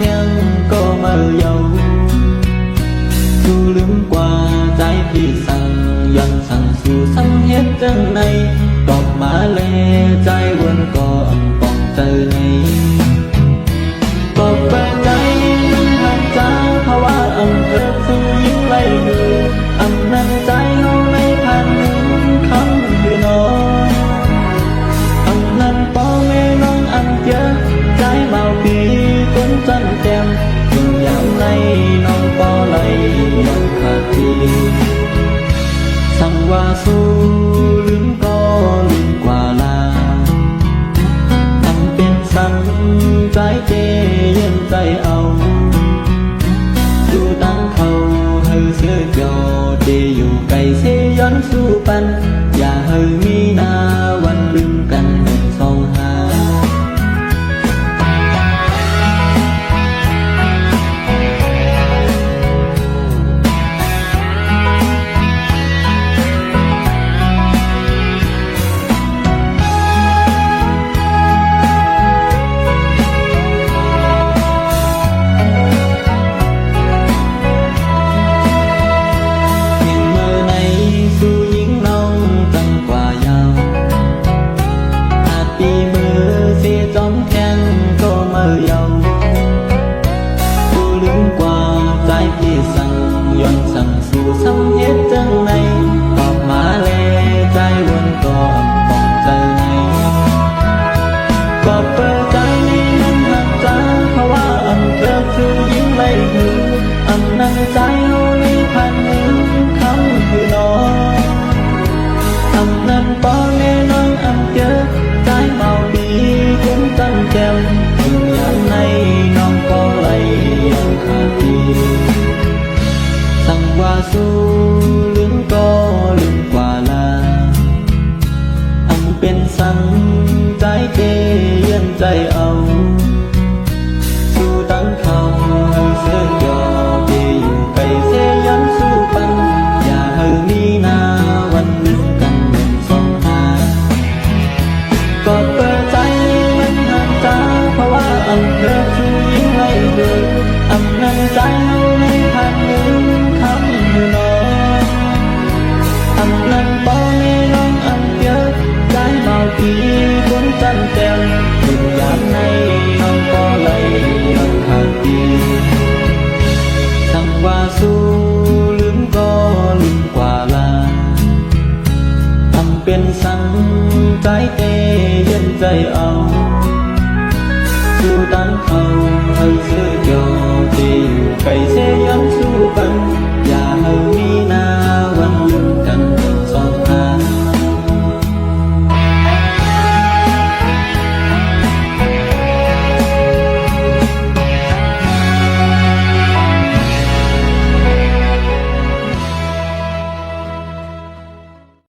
theo có mơ dầu, thu lưng qua trái phi sang dần sang xu sang hết chân này. เป็นสั่งใจเจเย็นใจเอาดูตั้งเขาเฮอเสือจอเดอยู่ไกลเสียย้อนสู้ปัน อย่าเฮอมีนาว สั่งย้อน ใจเจเย็นใจเอาสู้ตั้งเขาเสือยอเดอยู่ไกลเสยยันสู้ปัน อย่าให้มีหนาวันลืมกันเหมือนสองหาก็เปิดใจมันหักจาเพราะว่าอันเธอคือยิ่งไม่เบื่อำนั้นใจ เป็นสั่งใจเตเย็นใจเอาสู้ตั้งเขาให้เสือยอที่อยู่ไกลเสียยันสู้กัน